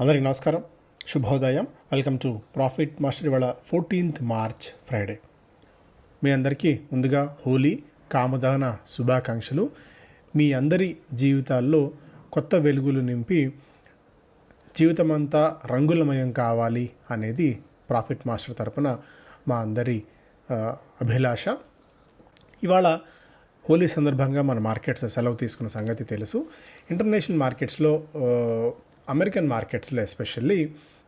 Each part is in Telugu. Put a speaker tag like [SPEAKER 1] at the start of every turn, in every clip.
[SPEAKER 1] అందరికీ నమస్కారం. శుభోదయం. వెల్కమ్ టు ప్రాఫిట్ మాస్టర్ ఇవాళ ఫోర్టీన్త్ మార్చ్ ఫ్రైడే. మీ అందరికీ ముందుగా హోలీ కామదాన శుభాకాంక్షలు. మీ అందరి జీవితాల్లో కొత్త వెలుగులు నింపి జీవితమంతా రంగులమయం కావాలి అనేది ప్రాఫిట్ మాస్టర్ తరపున మా అందరి అభిలాష. ఇవాళ హోలీ సందర్భంగా మన మార్కెట్స్ సెలవు తీసుకున్న సంగతి తెలుసు. ఇంటర్నేషనల్ మార్కెట్స్లో అమెరికన్ మార్కెట్స్లో ఎస్పెషల్లీ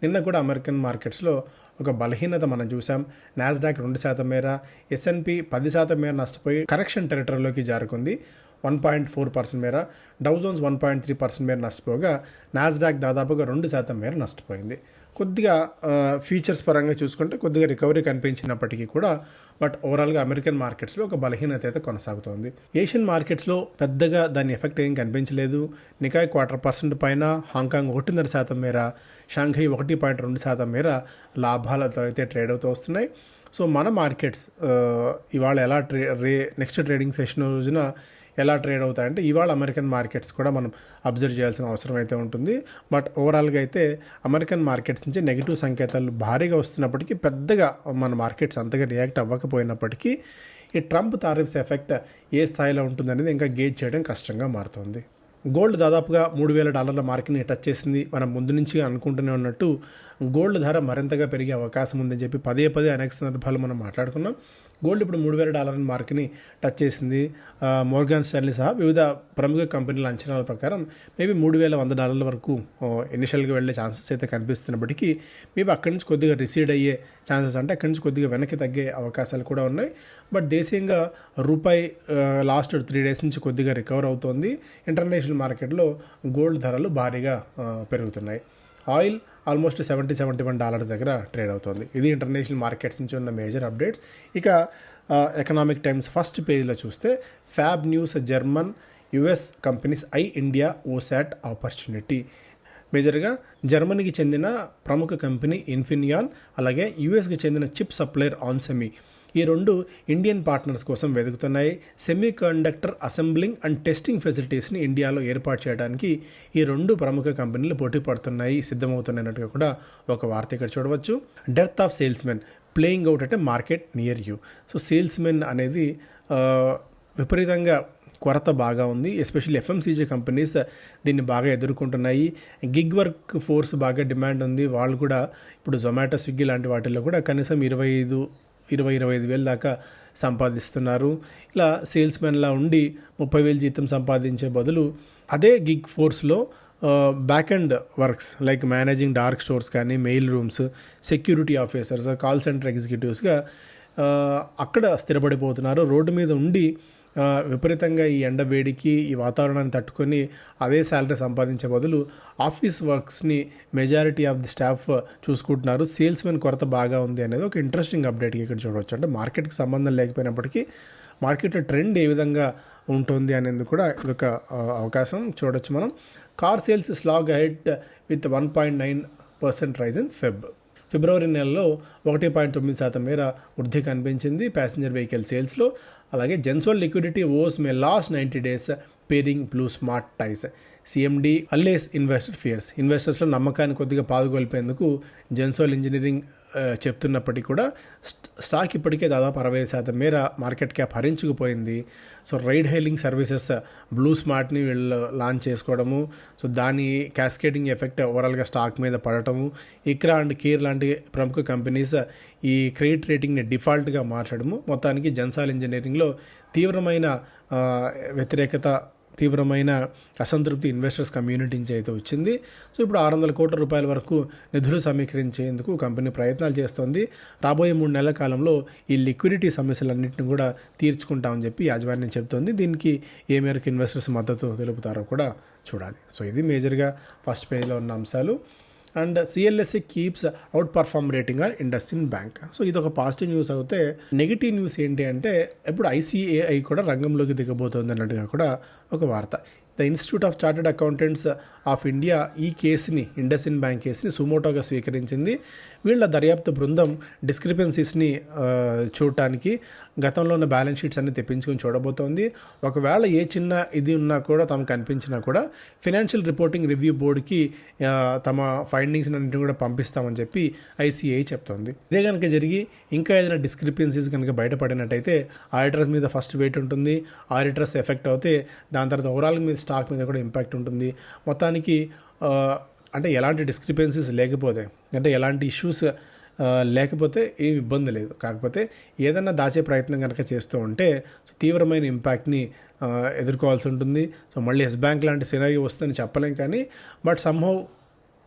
[SPEAKER 1] నిన్న కూడా అమెరికన్ మార్కెట్స్లో ఒక బలహీనత మనం చూసాం నాస్డాక్ రెండు శాతం మేర ఎస్ఎన్పి పది శాతం మేర నష్టపోయి కరెక్షన్ టెరిటరీలోకి జారుకుంది. వన్ పాయింట్ ఫోర్ పర్సెంట్ మేర Dow Jones one point three percent మేర నష్టపోగా నాస్డాక్ దాదాపుగా రెండు శాతం మేర నష్టపోయింది. కొద్దిగా ఫీచర్స్ పరంగా చూసుకుంటే కొద్దిగా రికవరీ కనిపించినప్పటికీ కూడా బట్ ఓవరాల్గా అమెరికన్ మార్కెట్స్లో ఒక బలహీనత అయితే కొనసాగుతోంది. ఏషియన్ మార్కెట్స్లో పెద్దగా దాని ఎఫెక్ట్ ఏం కనిపించలేదు. నికాయ్ క్వార్టర్ పర్సెంట్ పైన హాంకాంగ్ ఒకటిన్నర శాతం మేర షాంఘై ఒకటి పాయింట్ రెండు శాతం మేర లాభాలతో అయితే ట్రేడ్ అవుతూ వస్తున్నాయి. సో మన మార్కెట్స్ ఇవాళ ఎలా ట్రే రే నెక్స్ట్ ట్రేడింగ్ సెషన్ రోజున ఎలా ట్రేడ్ అవుతాయంటే ఇవాళ అమెరికన్ మార్కెట్స్ కూడా మనం అబ్జర్వ్ చేయాల్సిన అవసరం అయితే ఉంటుంది. బట్ ఓవరాల్గా అయితే అమెరికన్ మార్కెట్స్ నుంచి నెగిటివ్ సంకేతాలు భారీగా వస్తున్నప్పటికీ పెద్దగా మన మార్కెట్స్ అంతగా రియాక్ట్ అవ్వకపోయినప్పటికీ ఈ ట్రంప్ తారిఫ్స్ ఎఫెక్ట్ ఏ స్థాయిలో ఉంటుందనేది ఇంకా గేజ్ చేయడం కష్టంగా మారుతుంది. గోల్డ్ దాదాపుగా మూడు వేల డాలర్ల మార్క్ని టచ్ చేసింది. మనం ముందు నుంచి అనుకుంటూనే ఉన్నట్టు గోల్డ్ ధర మరింతగా పెరిగే అవకాశం ఉందని చెప్పి పదే పదే అనేక సందర్భాలు మనం మాట్లాడుకున్నాం. గోల్డ్ ఇప్పుడు మూడు వేల డాలర్ల మార్క్ని టచ్ చేసింది మోర్గాన్ స్టాన్లీ సహా వివిధ ప్రముఖ కంపెనీల అంచనాల ప్రకారం మేబీ మూడు వేల వంద డాలర్ల వరకు ఇనిషియల్గా వెళ్ళే ఛాన్సెస్ అయితే కనిపిస్తున్నప్పటికీ మేబీ అక్కడి నుంచి కొద్దిగా రిసీడ్ అయ్యే ఛాన్సెస్ అంటే అక్కడి నుంచి కొద్దిగా వెనక్కి తగ్గే అవకాశాలు కూడా ఉన్నాయి. బట్ దేశీయంగా రూపాయి లాస్ట్ త్రీ డేస్ నుంచి కొద్దిగా రికవర్ అవుతోంది. ఇంటర్నేషనల్ మార్కెట్లో గోల్డ్ ధరలు భారీగా పెరుగుతున్నాయి. Oil almost seventy seventy one dollars దగ్గర ట్రేడ్ అవుతుంది. ఇది ఇంటర్నేషనల్ మార్కెట్స్ నుంచి ఉన్న మేజర్ అప్డేట్స్. ఇక ఎకనామిక్ టైమ్స్ ఫస్ట్ పేజ్లో చూస్తే fab news German US companies eye India OSAT opportunity. మేజర్గా జర్మనీకి చెందిన ప్రముఖ కంపెనీ ఇన్ఫినియాన్ అలాగే యుఎస్కి చెందిన చిప్ సప్లయర్ ఆన్సెమీ. ఈ రెండు ఇండియన్ పార్ట్నర్స్ కోసం వెతుకుతున్నాయి. Semiconductor assembling and testing ఫెసిలిటీస్ని ఇండియాలో ఏర్పాటు చేయడానికి ఈ రెండు ప్రముఖ కంపెనీలు పోటీ పడుతున్నాయి. సిద్ధమవుతున్నట్టుగా కూడా ఒక వార్త ఇక్కడ చూడవచ్చు. Death of salesmen playing out అంటే market near you. So salesmen అనేది విపరీతంగా కొరత బాగా ఉంది. ఎస్పెషల్లీ ఎఫ్ఎంసీజీ కంపెనీస్ దీన్ని బాగా ఎదుర్కొంటున్నాయి. గిగ్ వర్క్ ఫోర్స్ బాగా డిమాండ్ ఉంది. వాళ్ళు కూడా ఇప్పుడు జొమాటో స్విగ్గీ లాంటి వాటిల్లో కూడా కనీసం ఇరవై ఐదు ఇరవై ఇరవై ఐదు వేలు దాకా సంపాదిస్తున్నారు. ఇలా సేల్స్మెన్లా ఉండి ముప్పై వేలు జీతం సంపాదించే బదులు అదే gig ఫోర్స్లో back end works like managing dark stores కానీ mail rooms security officers call centre ఎగ్జిక్యూటివ్స్గా అక్కడ స్థిరపడిపోతున్నారు. రోడ్డు మీద ఉండి విపరీతంగా ఈ ఎండ వేడికి ఈ వాతావరణాన్ని తట్టుకొని అదే శాలరీ సంపాదించే బదులు ఆఫీస్ వర్క్స్ని మెజారిటీ ఆఫ్ ది స్టాఫ్ చూసుకుంటున్నారు. సేల్స్ మెన్ కొరత బాగా ఉంది అనేది ఒక ఇంట్రెస్టింగ్ అప్డేట్ ఇక్కడ చూడవచ్చు. అంటే మార్కెట్కి సంబంధం లేకపోయినప్పటికీ మార్కెట్లో ట్రెండ్ ఏ విధంగా ఉంటుంది అనేది కూడా ఇదొక అవకాశం చూడొచ్చు మనం. Car sales slog ahead with one point nine percent rise in Feb. ఫిబ్రవరి నెలలో ఒకటి పాయింట్ తొమ్మిది శాతం మేర వృద్ధి కనిపించింది. ప్యాసింజర్ వెహికల్ సేల్స్లో అలాగే Gensol liquidity woes may last ninety days pairing BluSmart ties. CMD allays investor fears. ఇన్వెస్టర్స్లో నమ్మకాన్ని కొద్దిగా పాదుకొల్పేందుకు జెన్సోల్ ఇంజనీరింగ్ చెప్తున్నప్పటికీ కూడా స్టాక్ ఇప్పటికే దాదాపు అరవై శాతం మేర మార్కెట్ క్యాప్ హరించుకుపోయింది. సో రైడ్ హైలింగ్ సర్వీసెస్ బ్లూ స్మార్ట్ని వీళ్ళు లాంచ్ చేసుకోవడము సో దాని క్యాస్కేటింగ్ ఎఫెక్ట్ ఓవరాల్గా స్టాక్ మీద పడటము ఇక్రా అండ్ కేర్ లాంటి ప్రముఖ కంపెనీస్ ఈ క్రెడిట్ రేటింగ్ని డిఫాల్ట్గా మార్చడము మొత్తానికి జన్సాల్ ఇంజనీరింగ్లో తీవ్రమైన వ్యతిరేకత తీవ్రమైన అసంతృప్తి ఇన్వెస్టర్స్ కమ్యూనిటీ నుంచి అయితే వచ్చింది. సో ఇప్పుడు ఆరు వందల కోట్ల రూపాయల వరకు నిధులు సమీకరించేందుకు కంపెనీ ప్రయత్నాలు చేస్తోంది. రాబోయే మూడు నెలల కాలంలో ఈ లిక్విడిటీ సమస్యలన్నింటిని కూడా తీర్చుకుంటామని చెప్పి యాజమాన్యం చెబుతోంది. దీనికి ఏ మేరకు ఇన్వెస్టర్స్ మద్దతు తెలుపుతారో కూడా చూడాలి. సో ఇది మేజర్గా ఫస్ట్ పేజ్లో ఉన్న అంశాలు. And CLSA keeps outperform rating on IndusInd bank so ఇది ఒక పాజిటివ్ న్యూస్ అయితే నెగిటివ్ న్యూస్ ఏంటి అంటే ఇప్పుడు ఐసీఏఐ కూడా రంగంలోకి దిగబోతోంది అన్నట్టుగా కూడా ఒక వార్త. The Institute of Chartered Accountants of India ఈ కేసుని ఇండస్ ఇన్ బ్యాంక్ కేసుని సుమోటోగా స్వీకరించింది. వీళ్ళ దర్యాప్తు బృందం డిస్క్రిపెన్సీస్ని చూడటానికి గతంలో ఉన్న బ్యాలెన్స్ షీట్స్ అన్ని తెప్పించుకొని చూడబోతోంది. ఒకవేళ ఏ చిన్న ఇది ఉన్నా కూడా తమకు కనిపించినా కూడా ఫినాన్షియల్ రిపోర్టింగ్ రివ్యూ బోర్డుకి తమ ఫైండింగ్స్ అన్నింటిని కూడా పంపిస్తామని చెప్పి ఐసీఐ చెప్తోంది. ఇదే కనుక జరిగి ఇంకా ఏదైనా డిస్క్రిపెన్సీస్ కనుక బయటపడినట్టయితే ఆడిటర్స్ మీద ఫస్ట్ వెయిట్ ఉంటుంది. ఆడిటర్స్ ఎఫెక్ట్ అవుతే దాని తర్వాత ఓవరాల్ మీద స్టాక్ మీద కూడా ఇంపాక్ట్ ఉంటుంది. మొత్తానికి అంటే ఎలాంటి డిస్క్రిపెన్సీస్ లేకపోతే అంటే ఎలాంటి ఇష్యూస్ లేకపోతే ఏం ఇబ్బంది లేదు. కాకపోతే ఏదైనా దాచే ప్రయత్నం కనుక చేస్తూ ఉంటే తీవ్రమైన ఇంపాక్ట్ని ఎదుర్కోవాల్సి ఉంటుంది. సో మళ్ళీ ఎస్ బ్యాంక్ లాంటి సినారీ వస్తుందని చెప్పలేం కానీ but somehow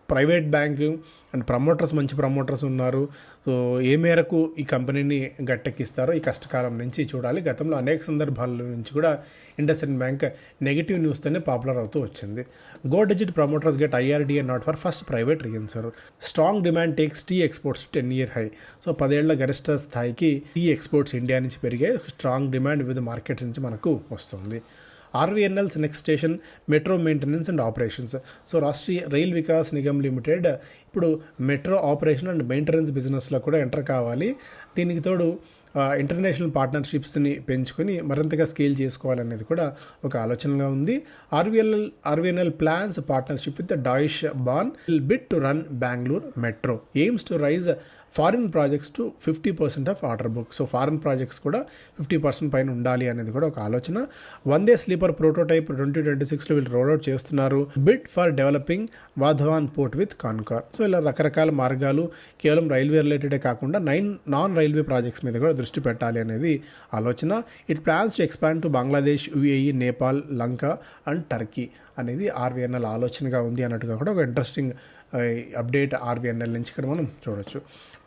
[SPEAKER 1] private bank and promoters మంచి ప్రమోటర్స్ ఉన్నారు. సో ఏ మేరకు ఈ కంపెనీని గట్టెక్కిస్తారో ఈ కష్టకాలం నుంచి చూడాలి. గతంలో అనేక సందర్భాల నుంచి కూడా ఇండస్ బ్యాంక్ నెగిటివ్ న్యూస్తోనే పాపులర్ అవుతూ వచ్చింది. Go Digit promoters get IRDA nod for first private reinsurer strong demand takes tea exports ten year high. So పదేళ్ళ గరిష్ట స్థాయికి టీ ఎక్స్పోర్ట్స్ ఇండియా నుంచి పెరిగే స్ట్రాంగ్ డిమాండ్ వివిధ మార్కెట్స్ నుంచి మనకు వస్తుంది. RVNL's next station metro maintenance and operations so Rashtriya Rail Vikas Nigam limited ఇప్పుడు మెట్రో ఆపరేషన్ అండ్ మెయింటెనెన్స్ బిజినెస్లో కూడా ఎంటర్ కావాలి. దీనికి తోడు ఇంటర్నేషనల్ పార్ట్నర్షిప్స్ని పెంచుకొని మరింతగా స్కేల్ చేసుకోవాలనేది కూడా ఒక ఆలోచనగా ఉంది. RVL RVNL plans partnership with Deutsche Bahn will bid to run Bengaluru metro aims to raise foreign projects to fifty percent of order book so foreign projects కూడా ఫిఫ్టీ పర్సెంట్ పైన ఉండాలి అనేది కూడా ఒక ఆలోచన. Vande sleeper prototype twenty twenty సిక్స్లో వీళ్ళు రోల్అవుట్ చేస్తున్నారు. Bid for developing Vadhavan port with Concor so ఇలా రకరకాల మార్గాలు కేవలం రైల్వే రిలేటెడే కాకుండా నైన్ నాన్ రైల్వే ప్రాజెక్ట్స్ మీద కూడా దృష్టి పెట్టాలి అనేది ఆలోచన. It plans to expand to Bangladesh UAE Nepal Lanka and Turkey అనేది ఆర్వీఎన్ఎల్ ఆలోచనగా ఉంది అన్నట్టుగా కూడా ఒక ఇంట్రెస్టింగ్ అప్డేట్ ఆర్వీఎన్ఎల్ నుంచి ఇక్కడ మనం చూడొచ్చు.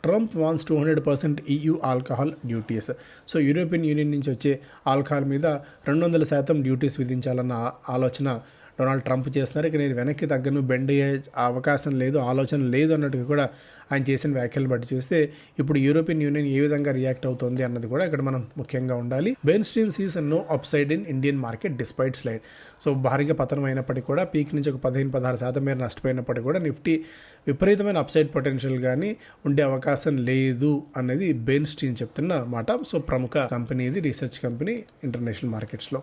[SPEAKER 1] Trump warns two hundred percent EU alcohol duties. So European Union నుంచి వచ్చే ఆల్కహాల్ మీద రెండు వందల శాతం డ్యూటీస్ విధించాలన్న ఆలోచన డొనాల్డ్ ట్రంప్ చేస్తున్నారు. ఇక నేను వెనక్కి తగ్గను బెండ్ అయ్యే అవకాశం లేదు ఆలోచన లేదు అన్నట్టుగా కూడా ఆయన చేసిన వ్యాఖ్యలు బట్టి చూస్తే ఇప్పుడు యూరోపియన్ యూనియన్ ఏ విధంగా రియాక్ట్ అవుతుంది అన్నది కూడా ఇక్కడ మనం ముఖ్యంగా ఉండాలి. Bernstein sees no upside in Indian market despite slide. So భారీగా పతనం అయినప్పటికీ కూడా పీక్ నుంచి ఒక పదిహేను పదహారు శాతం మేర నష్టపోయినప్పటికీ కూడా నిఫ్టీ విపరీతమైన అప్సైడ్ పొటెన్షియల్ కానీ ఉండే అవకాశం లేదు అనేది బెన్ స్టీన్ చెప్తున్న మాట. సో ప్రముఖ కంపెనీ ఇది రీసెర్చ్ కంపెనీ ఇంటర్నేషనల్ మార్కెట్స్లో.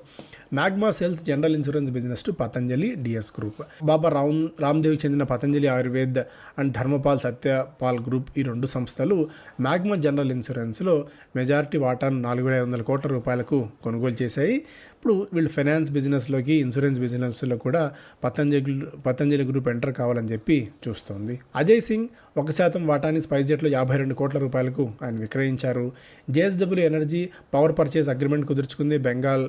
[SPEAKER 1] Magma sells general insurance business to Patanjali DS group. Baba Ram రామ్దేవ్కి చెందిన పతంజలి ఆయుర్వేద్ అండ్ ధర్మపాల్ సత్యపాల్ గ్రూప్ ఈ రెండు సంస్థలు మ్యాగ్మా జనరల్ ఇన్సూరెన్స్లో మెజారిటీ వాటాను నాలుగు వేల ఐదు వందల కోట్ల రూపాయలకు కొనుగోలు చేశాయి. ఇప్పుడు వీళ్ళు ఫైనాన్స్ బిజినెస్లోకి ఇన్సూరెన్స్ బిజినెస్లో కూడా పతంజలి పతంజలి గ్రూప్ ఎంటర్ కావాలని చెప్పి చూస్తోంది. అజయ్ సింగ్ ఒక శాతం వాటాని స్పైస్ జెట్లో యాభై రెండు కోట్ల రూపాయలకు ఆయన విక్రయించారు. JSW energy power purchase agreement కుదుర్చుకుంది Bengal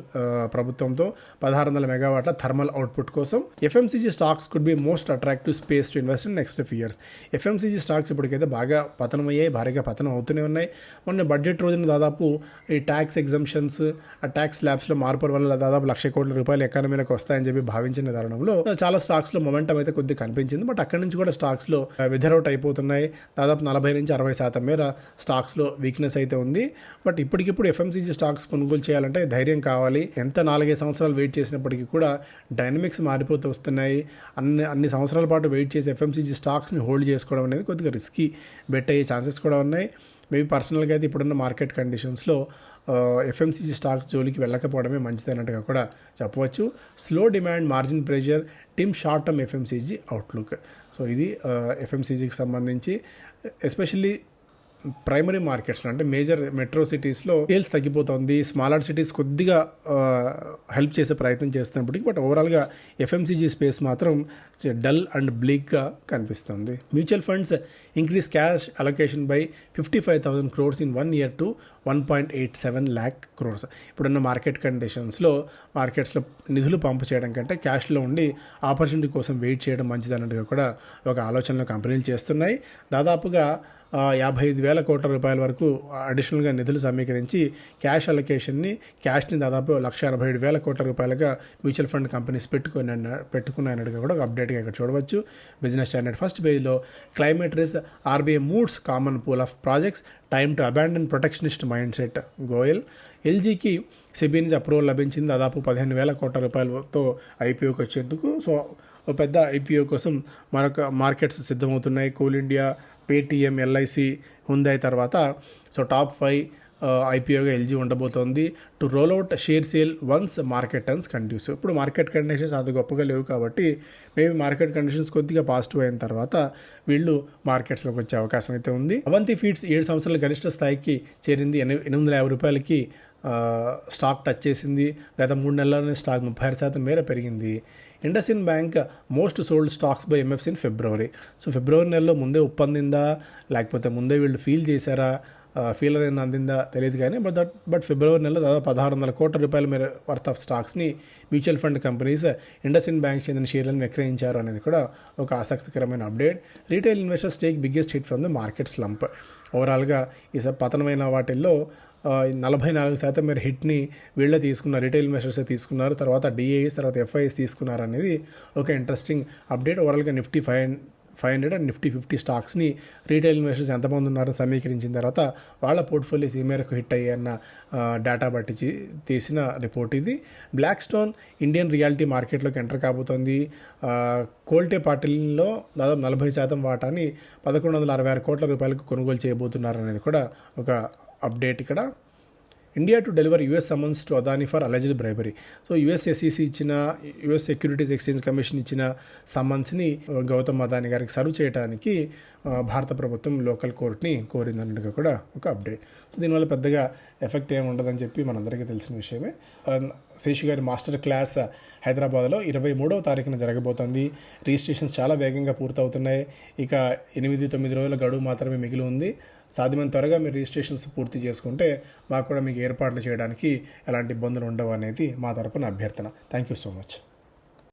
[SPEAKER 1] ప్రభుత్వంతో పదహారు వందల మెగావాట్ల థర్మల్ అవుట్పుట్ కోసం. FMCG stocks could be most attractive space to invest in next few years FMCG stocks ఇప్పటికైతే బాగా పతనం అయ్యాయి భారీగా పతనం అవుతూనే ఉన్నాయి. మొన్న బడ్జెట్ రోజున దాదాపు ఈ ట్యాక్స్ ఎగ్జంప్షన్స్ ఆ ట్యాక్స్ ల్యాబ్స్లో మార్పుల వల్ల దాదాపు లక్ష కోట్ల రూపాయలు ఎకానమీలకు వస్తాయని చెప్పి భావించిన తరుణంలో చాలా స్టాక్స్లో మొమెంటం అయితే కొద్దిగా కనిపించింది. బట్ అక్కడి నుంచి కూడా స్టాక్స్లో విధరౌట్ అయిపోతున్నాయి. దాదాపు నలభై నుంచి అరవై శాతం మేర స్టాక్స్లో వీక్నెస్ అయితే ఉంది. బట్ ఇప్పటికిప్పుడు ఎఫ్ఎంసీజీ స్టాక్స్ కొనుగోలు చేయాలంటే ధైర్యం కావాలి. ఎంత నాలుగైదు సంవత్సరాలు వెయిట్ చేసినప్పటికీ కూడా డైనమిక్స్ మారిపోతూ వస్తున్నాయి. అన్ని అన్ని సంవత్సరాల పాటు వెయిట్ చేసి ఎఫ్ఎంసీజీ స్టాక్స్ని హోల్డ్ చేసుకోవడం అనేది కొద్దిగా రిస్కీ బెట్ అయ్యే ఛాన్సెస్ కూడా ఉన్నాయి. మేబీ పర్సనల్గా అయితే ఇప్పుడున్న మార్కెట్ కండిషన్స్లో ఎఫ్ఎంసీజీ స్టాక్స్ జోలికి వెళ్ళకపోవడమే మంచిదన్నట్టుగా కూడా చెప్పవచ్చు. Slow demand margin pressure dim short term FMCG outlook so ఇది ఎఫ్ఎంసీజీకి సంబంధించి ఎస్పెషల్లీ ప్రైమరీ మార్కెట్స్లో అంటే మేజర్ మెట్రో సిటీస్లో సేల్స్ తగ్గిపోతుంది. స్మాలర్ సిటీస్ కొద్దిగా హెల్ప్ చేసే ప్రయత్నం చేస్తున్నప్పటికీ బట్ ఓవరాల్గా ఎఫ్ఎంసీజీ స్పేస్ మాత్రం డల్ అండ్ బ్లీక్గా కనిపిస్తుంది. Mutual funds increase cash allocation by fifty five thousand crores in one year to one point eight seven lakh crores. ఇప్పుడున్న మార్కెట్ కండిషన్స్లో మార్కెట్స్లో నిధులు పంపు చేయడం కంటే క్యాష్లో ఉండి ఆపర్చునిటీ కోసం వెయిట్ చేయడం మంచిది అన్నట్టుగా కూడా ఒక ఆలోచనలో కంపెనీలు చేస్తున్నాయి. దాదాపుగా యాభై ఐదు వేల కోట్ల రూపాయల వరకు అడిషనల్గా నిధులు సమీకరించి క్యాష్ అలొకేషన్ని క్యాష్ని దాదాపు లక్ష ఎనభై ఏడు వేల కోట్ల రూపాయలుగా మ్యూచువల్ ఫండ్ కంపెనీస్ పెట్టుకుని పెట్టుకున్నట్టుగా కూడా ఒక అప్డేట్గా ఇక్కడ చూడవచ్చు. బిజినెస్ స్టాండర్డ్ ఫస్ట్ పేజ్లో climate risk RBI mulls common pool of projects time to abandon protectionist mindset Goyal. ఎల్జీకి SEBI నుంచి అప్రూవల్ లభించింది దాదాపు పదిహేను వేల కోట్ల రూపాయలతో ఐపీఓకి వచ్చేందుకు. సో ఓ పెద్ద ఐపీఓ కోసం మరొక మార్కెట్స్ సిద్ధమవుతున్నాయి. Coal India Paytm LIC Hyundai తర్వాత సో టాప్ ఫైవ్ ఐపీఓగా ఎల్జీ ఉండబోతోంది. To roll out share sale once market turns conducive ఇప్పుడు మార్కెట్ కండిషన్స్ అంత గొప్పగా లేవు కాబట్టి మేబీ మార్కెట్ కండిషన్స్ కొద్దిగా పాజిటివ్ అయిన తర్వాత వీళ్ళు మార్కెట్స్లోకి వచ్చే అవకాశం అయితే ఉంది. అవంతి ఫీడ్స్ ఏడు సంవత్సరాల గరిష్ట స్థాయికి చేరింది. ఎనిమిది ఎనిమిది వందల యాభై రూపాయలకి స్టాక్ టచ్ చేసింది. గత మూడు నెలల్లోనే స్టాక్ ముప్పై ఆరు శాతం మేర పెరిగింది. IndusInd bank most sold stocks by MFs in February so ఫిబ్రవరి నెలలో ముందే ఒప్పందిందా? లేకపోతే ముందే వీళ్ళు ఫీల్ చేశారా? ఫీలర్ అనేది అందిందా? తెలియదు కానీ బట్ దట్ బట్ ఫిబ్రవరి నెలలో దాదాపు పదహారు వందల కోట్ల రూపాయల మేర worth of స్టాక్స్ని mutual fund companies IndusInd bank చెందిన షేర్లను విక్రయించారు అనేది కూడా ఒక ఆసక్తికరమైన update retail investors take biggest hit from the market slump ఓవరాల్గా ఈ పతనమైన వాటిల్లో నలభై నాలుగు శాతం మీరు హిట్ని వీళ్ళే తీసుకున్నారు రిటైల్ ఇన్వెస్టర్స్ తీసుకున్నారు తర్వాత డిఏఎస్ తర్వాత ఎఫ్ఐఎస్ తీసుకున్నారు అనేది ఒక ఇంట్రెస్టింగ్ అప్డేట్ ఓవరాల్గా Nifty five five hundred and Nifty fifty స్టాక్స్ని retail investors ఎంతమంది ఉన్నారో సమీకరించిన తర్వాత వాళ్ళ పోర్ట్ఫోలియోస్ ఈ మేరకు హిట్ అయ్యాయన్న డేటా బట్టి తీసిన రిపోర్ట్ ఇది. బ్లాక్ స్టోన్ ఇండియన్ రియాలిటీ మార్కెట్లోకి ఎంటర్ కాబోతోంది కోల్టే పాటిల్లో దాదాపు నలభై శాతం వాటాని పదకొండు వందల అరవై ఆరు కోట్ల రూపాయలకు కొనుగోలు చేయబోతున్నారు అనేది కూడా ఒక అప్డేట్ ఇక్కడ. India to deliver US summons to Adani for alleged bribery so US SEC ఇచ్చిన యుఎస్ సెక్యూరిటీస్ ఎక్స్చేంజ్ కమిషన్ ఇచ్చిన సమ్మన్స్ని గౌతమ్ అదాని గారికి సర్వ్ చేయడానికి భారత ప్రభుత్వం లోకల్ కోర్టుని కోరిందన్నట్టుగా కూడా ఒక అప్డేట్. సో దీనివల్ల పెద్దగా ఎఫెక్ట్ ఏమి ఉండదని చెప్పి మనందరికీ తెలిసిన విషయమే. శేషు గారి మాస్టర్ క్లాస్ హైదరాబాద్లో ఇరవై మూడవ తారీఖున జరగబోతోంది. రిజిస్ట్రేషన్స్ చాలా వేగంగా పూర్తవుతున్నాయి. ఇక ఎనిమిది తొమ్మిది రోజుల గడువు మాత్రమే మిగిలి ఉంది. సాధ్యమైన త్వరగా మీరు రిజిస్ట్రేషన్స్ పూర్తి చేసుకుంటే మాకు కూడా మీకు ఏర్పాట్లు చేయడానికి ఎలాంటి ఇబ్బందులు ఉండవు అనేది మా తరపున అభ్యర్థన. Thank you so much.